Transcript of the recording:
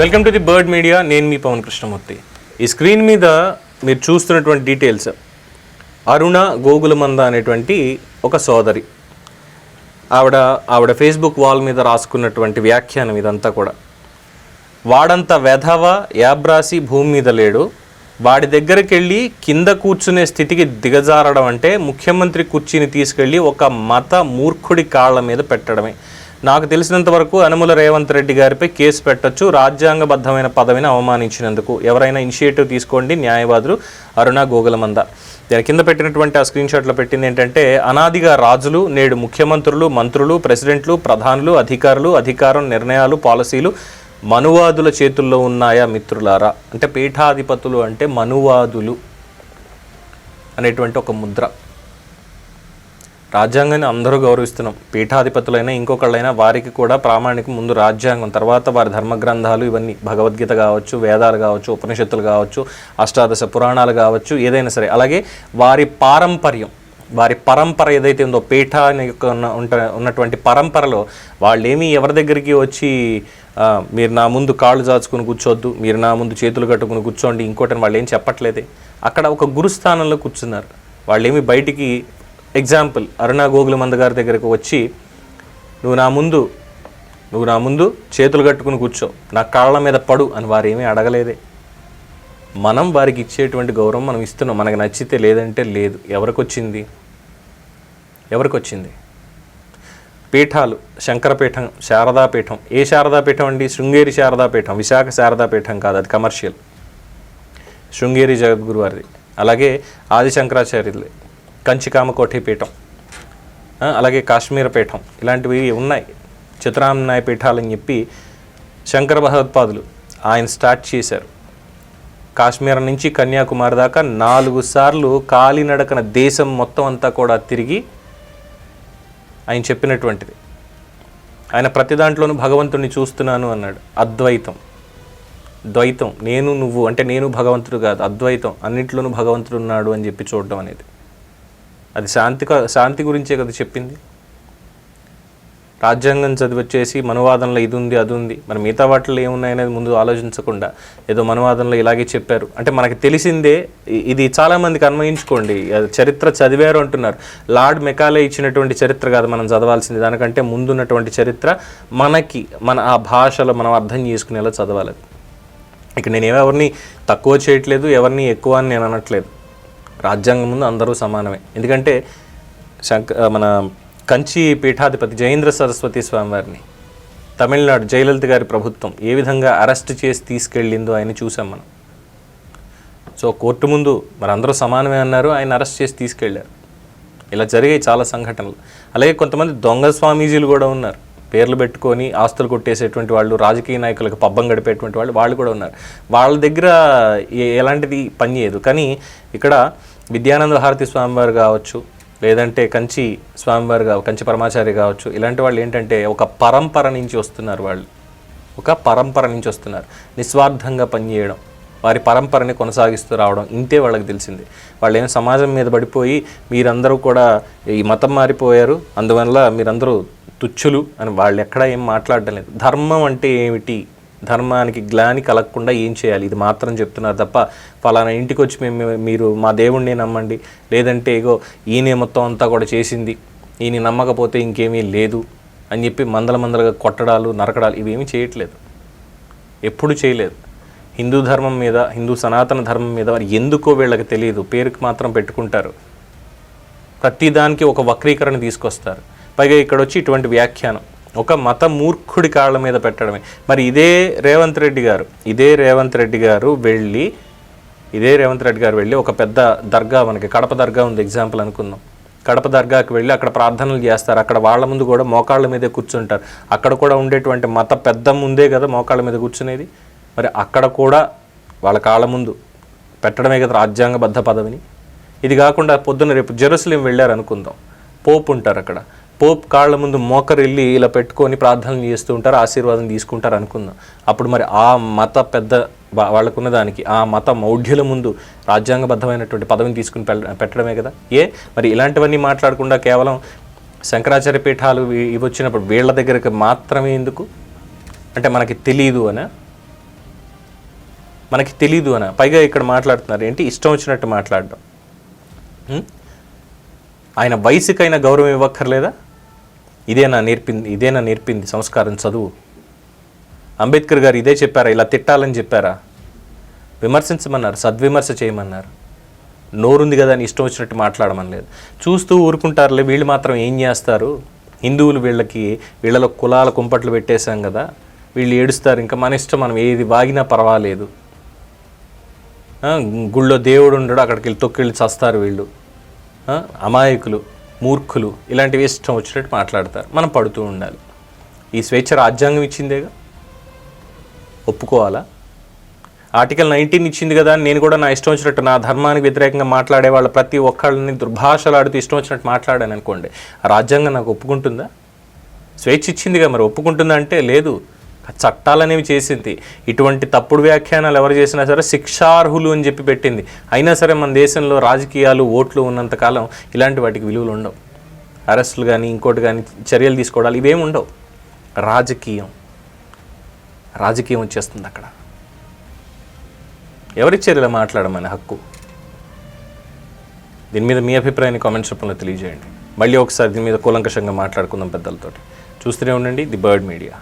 Welcome to the bird media నేను మీ పవన్ కృష్ణమూర్తి. ఈ స్క్రీన్ మీద మీరు చూస్తున్నటువంటి డీటెయిల్స్ అరుణ గోగులమంద అనేటువంటి ఒక సోదరి. ఆవిడ ఆవిడ ఫేస్బుక్ వాల్ మీద రాసుకున్నటువంటి వ్యాఖ్యానం ఇదంతా కూడా. వాడంత వెధవ యాబ్రాసి భూమి మీద లేడు. వాడి దగ్గరికి వెళ్ళి కింద కూర్చునే స్థితికి దిగజారడం అంటే ముఖ్యమంత్రి కుర్చీని తీసుకెళ్ళి ఒక మత మూర్ఖుడి కాళ్ళ మీద పెట్టడమే. నాకు తెలిసినంత వరకు అనుముల రేవంత్ రెడ్డి గారిపై కేసు పెట్టొచ్చు రాజ్యాంగబద్ధమైన పదవిని అవమానించినందుకు. ఎవరైనా ఇనిషియేటివ్ తీసుకోండి న్యాయవాదులు అరుణ గోగులమంద. దాని కింద పెట్టినటువంటి ఆ స్క్రీన్ షాట్లో పెట్టింది ఏంటంటే అనాదిగా రాజులు నేడు ముఖ్యమంత్రులు మంత్రులు ప్రెసిడెంట్లు ప్రధానులు అధికారులు అధికారం నిర్ణయాలు పాలసీలు మనువాదుల చేతుల్లో ఉన్నాయా మిత్రులారా? అంటే పీఠాధిపతులు అంటే మనువాదులు అనేటువంటి ఒక ముద్ర. రాజ్యాంగాన్ని అందరూ గౌరవిస్తున్నాం. పీఠాధిపతులైనా ఇంకొకళ్ళైనా వారికి కూడా ప్రామాణికం ముందు రాజ్యాంగం తర్వాత వారి ధర్మ గ్రంథాలు ఇవన్నీ భగవద్గీత కావచ్చు వేదాలు కావచ్చు ఉపనిషత్తులు కావచ్చు అష్టాదశ పురాణాలు కావచ్చు ఏదైనా సరే. అలాగే వారి పారంపర్యం వారి పరంపర ఏదైతే ఉందో పీఠ ఉంట ఉన్నటువంటి పరంపరలో వాళ్ళేమీ ఎవరి దగ్గరికి వచ్చి మీరు నా ముందు కాళ్ళు చాచుకుని కూర్చోవద్దు మీరు నా ముందు చేతులు కట్టుకుని కూర్చోండి ఇంకోటని వాళ్ళు ఏం చెప్పట్లేదే. అక్కడ ఒక గురుస్థానంలో కూర్చున్నారు. వాళ్ళేమి బయటికి ఎగ్జాంపుల్ అరుణా గోగులమంద గారి దగ్గరకు వచ్చి నువ్వు నా ముందు నువ్వు నా ముందు చేతులు కట్టుకుని కూర్చో. నా కాళ్ళ మీద పడు అని వారు ఏమీ అడగలేదే. మనం వారికి ఇచ్చేటువంటి గౌరవం మనం ఇస్తున్నాం. మనకు నచ్చితే లేదంటే లేదు. ఎవరికి వచ్చింది ఎవరికి వచ్చింది పీఠాలు శంకరపీఠం శారదాపీఠం. ఏ శారదాపీఠం అండి? శృంగేరి శారదాపీఠం. విశాఖ శారదాపీఠం కాదు అది కమర్షియల్. శృంగేరి జగద్గురు వారిది అలాగే ఆది శంకరాచార్యులది కంచికామకోటి పీఠం అలాగే కాశ్మీర పీఠం ఇలాంటివి ఉన్నాయి. చిత్రామనాయ పీఠాలు అని చెప్పి శంకర భగవత్పాదులు ఆయన స్టార్ట్ చేశారు. కాశ్మీర్ నుంచి కన్యాకుమారి దాకా నాలుగు సార్లు కాలినడకన దేశం మొత్తం అంతా కూడా తిరిగి ఆయన చెప్పినటువంటిది. ఆయన ప్రతి దాంట్లోనూ భగవంతుడిని చూస్తున్నాను అన్నాడు. అద్వైతం. ద్వైతం. నేను నువ్వు అంటే నేను భగవంతుడు కాదు అద్వైతం. అన్నింటిలోనూ భగవంతుడు ఉన్నాడు అని చెప్పి చూడడం అనేది. అది శాంతి క- శాంతి గురించే కదా చెప్పింది. రాజ్యాంగం చదివచ్చేసి మనువాదంలో ఇది ఉంది అది ఉంది మరి మిగతా వాటిలో ఏమున్నాయనేది ముందు ఆలోచించకుండా ఏదో మనువాదంలో ఇలాగే చెప్పారు. అంటే మనకి తెలిసిందే ఇది చాలామందికి అన్వయించుకోండి. చరిత్ర చదివారు అంటున్నారు. లార్డ్ మెకాలే ఇచ్చినటువంటి చరిత్ర కాదు మనం చదవాల్సింది. దానికంటే ముందున్నటువంటి చరిత్ర మనకి మన ఆ భాషలో మనం అర్థం చేసుకునేలా చదవాలి. ఇక నేను ఎవరిని తక్కువ చేయట్లేదు ఎవరిని ఎక్కువ అని నేను అనట్లేదు. రాజ్యాంగం ముందు అందరూ సమానమే. ఎందుకంటే శంక మన కంచి పీఠాధిపతి జయేంద్ర సరస్వతి స్వామి వారిని తమిళనాడు జయలలిత గారి ప్రభుత్వం ఏ విధంగా అరెస్ట్ చేసి తీసుకెళ్ళిందో ఆయన చూసాం మనం. సో కోర్టు ముందు మరి అందరూ సమానమే అన్నారు ఆయన అరెస్ట్ చేసి తీసుకెళ్ళారు. ఇలా జరిగాయి చాలా సంఘటనలు. అలాగే కొంతమంది దొంగ స్వామీజీలు కూడా ఉన్నారు. పేర్లు పెట్టుకొని ఆస్తులు కొట్టేసేటువంటి వాళ్ళు రాజకీయ నాయకులకు పబ్బం గడిపేటువంటి వాళ్ళు వాళ్ళు కూడా ఉన్నారు. వాళ్ళ దగ్గర ఏ- ఎలాంటిది పనిచేయదు కానీ ఇక్కడ విద్యానంద భారతి స్వామివారు కావచ్చు లేదంటే కంచి స్వామివారు కావచ్చు కంచి పరమాచారి కావచ్చు ఇలాంటి వాళ్ళు ఏంటంటే ఒక పరంపర నుంచి వస్తున్నారు వాళ్ళు. ఒక పరంపర నుంచి వస్తున్నారు. నిస్వార్థంగా పనిచేయడం వారి పరంపరని కొనసాగిస్తూ రావడం ఇంతే వాళ్ళకి తెలిసింది. వాళ్ళు ఏం సమాజం మీద పడిపోయి మీరందరూ కూడా ఈ మతం మారిపోయారు అందువల్ల మీరందరూ తుచ్చులు అని వాళ్ళు ఎక్కడా ఏం మాట్లాడడం లేదు. ధర్మం అంటే ఏమిటి? ధర్మానికి గ్లాని కలగకుండా ఏం చేయాలి? ఇది మాత్రం చెప్తున్నారు తప్ప ఫలానా ఇంటికి వచ్చి మేము మీరు మా దేవుణ్ణి నమ్మండి. లేదంటే ఏగో ఈయనే మొత్తం అంతా కూడా చేసింది. ఈయన నమ్మకపోతే ఇంకేమీ లేదు అని చెప్పి మందల మందలుగా కొట్టడాలు నరకడాలు ఇవేమీ చేయట్లేదు. ఎప్పుడు చేయలేదు. హిందూ ధర్మం మీద హిందూ సనాతన ధర్మం మీద మరి ఎందుకో వీళ్ళకి తెలియదు. పేరుకి మాత్రం పెట్టుకుంటారు. ప్రతిదానికి ఒక వక్రీకరణ తీసుకొస్తారు. పైగా ఇక్కడ వచ్చి ఇటువంటి వ్యాఖ్యానం. ఒక మత మూర్ఖుడి కాళ్ళ మీద పెట్టడమే. మరి ఇదే రేవంత్ రెడ్డి గారు ఇదే రేవంత్ రెడ్డి గారు వెళ్ళి ఇదే రేవంత్ రెడ్డి గారు వెళ్ళి ఒక పెద్ద దర్గా మనకి కడప దర్గా ఉంది ఎగ్జాంపుల్ అనుకుందాం. కడప దర్గాకి వెళ్ళి అక్కడ ప్రార్థనలు చేస్తారు. అక్కడ వాళ్ళ ముందు కూడా మోకాళ్ళ మీదే కూర్చుంటారు. అక్కడ కూడా ఉండేటువంటి మత పెద్ద ముందే కదా మోకాళ్ళ మీద కూర్చునేది. మరి అక్కడ కూడా వాళ్ళ కాళ్ళ ముందు పెట్టడమే కదా రాజ్యాంగబద్ధ పదవిని. ఇది కాకుండా పొద్దున్న రేపు జెరూసలేం వెళ్ళారు అనుకుందాం పోపు ఉంటారు అక్కడ. పోప్ కాళ్ళ ముందు మోకరు వెళ్ళి ఇలా పెట్టుకొని ప్రార్థనలు చేస్తూ ఉంటారు ఆశీర్వాదం తీసుకుంటారు అనుకుందాం. అప్పుడు మరి ఆ మత పెద్ద వాళ్ళకున్న దానికి ఆ మత మౌఢ్యుల ముందు రాజ్యాంగబద్ధమైనటువంటి పదవిని తీసుకుని పెట్టడమే కదా? ఏ? మరి ఇలాంటివన్నీ మాట్లాడకుండా కేవలం శంకరాచార్య పీఠాలు ఇవి వచ్చినప్పుడు వీళ్ళ దగ్గరికి మాత్రమే ఎందుకు? అంటే మనకి తెలియదు అనా? మనకి తెలీదు అన? పైగా ఇక్కడ మాట్లాడుతున్నారు ఏంటి? ఇష్టం వచ్చినట్టు మాట్లాడడం. ఆయన వయసుకైనా గౌరవం ఇవ్వక్కర్లేదా? ఇదేనా నేర్పింది ఇదేనా నేర్పింది సంస్కారం చదువు? అంబేద్కర్ గారు ఇదే చెప్పారా? ఇలా తిట్టాలని చెప్పారా? విమర్శించమన్నారు సద్విమర్శ చేయమన్నారు. నోరుంది కదా అని ఇష్టం వచ్చినట్టు మాట్లాడమని లేదు. చూస్తూ ఊరుకుంటారులే వీళ్ళు మాత్రం ఏం చేస్తారు? హిందువులు వీళ్ళకి వీళ్ళలో కులాల కుంపట్లు పెట్టేశాం కదా వీళ్ళు ఏడుస్తారు. ఇంకా మన ఇష్టం మనం ఏది వాగినా పర్వాలేదు. గుళ్ళో దేవుడు ఉండడు అక్కడికి వెళ్ళి తొక్కిళ్ళి చస్తారు వీళ్ళు. అమాయకులు. మూర్ఖులు ఇలాంటివి ఇష్టం వచ్చినట్టు మాట్లాడతారు. మనం పడుతూ ఉండాలి. ఈ స్వేచ్ఛ రాజ్యాంగం ఇచ్చిందేగా? ఒప్పుకోవాలా? ఆర్టికల్ నైన్టీన్ ఇచ్చింది కదా నేను కూడా నా ఇష్టం వచ్చినట్టు నా ధర్మానికి వ్యతిరేకంగా మాట్లాడే వాళ్ళ ప్రతి ఒక్కళ్ళని దుర్భాషలాడుతూ ఇష్టం వచ్చినట్టు మాట్లాడాను అనుకోండి. ఆ రాజ్యాంగం నాకు ఒప్పుకుంటుందా? స్వేచ్ఛ ఇచ్చిందిగా మరి ఒప్పుకుంటుందా అంటే లేదు. చట్టాలనేవి చేసింది. ఇటువంటి తప్పుడు వ్యాఖ్యానాలు ఎవరు చేసినా సరే శిక్షార్హులు అని చెప్పి పెట్టింది. అయినా సరే మన దేశంలో రాజకీయాలు ఓట్లు ఉన్నంతకాలం ఇలాంటి వాటికి విలువలు ఉండవు. అరెస్టులు కానీ ఇంకోటి కానీ చర్యలు తీసుకోవడాలు ఇవేమి ఉండవు. రాజకీయం. రాజకీయం వచ్చేస్తుంది అక్కడ. ఎవరిచ్చారు ఇలా మాట్లాడమని హక్కు? దీని మీద మీ అభిప్రాయాన్ని కామెంట్స్ రూపంలో తెలియజేయండి. మళ్ళీ ఒకసారి దీని మీద కూలంకషంగా మాట్లాడుకుందాం పెద్దలతోటి. చూస్తూనే ఉండండి ది బర్డ్ మీడియా.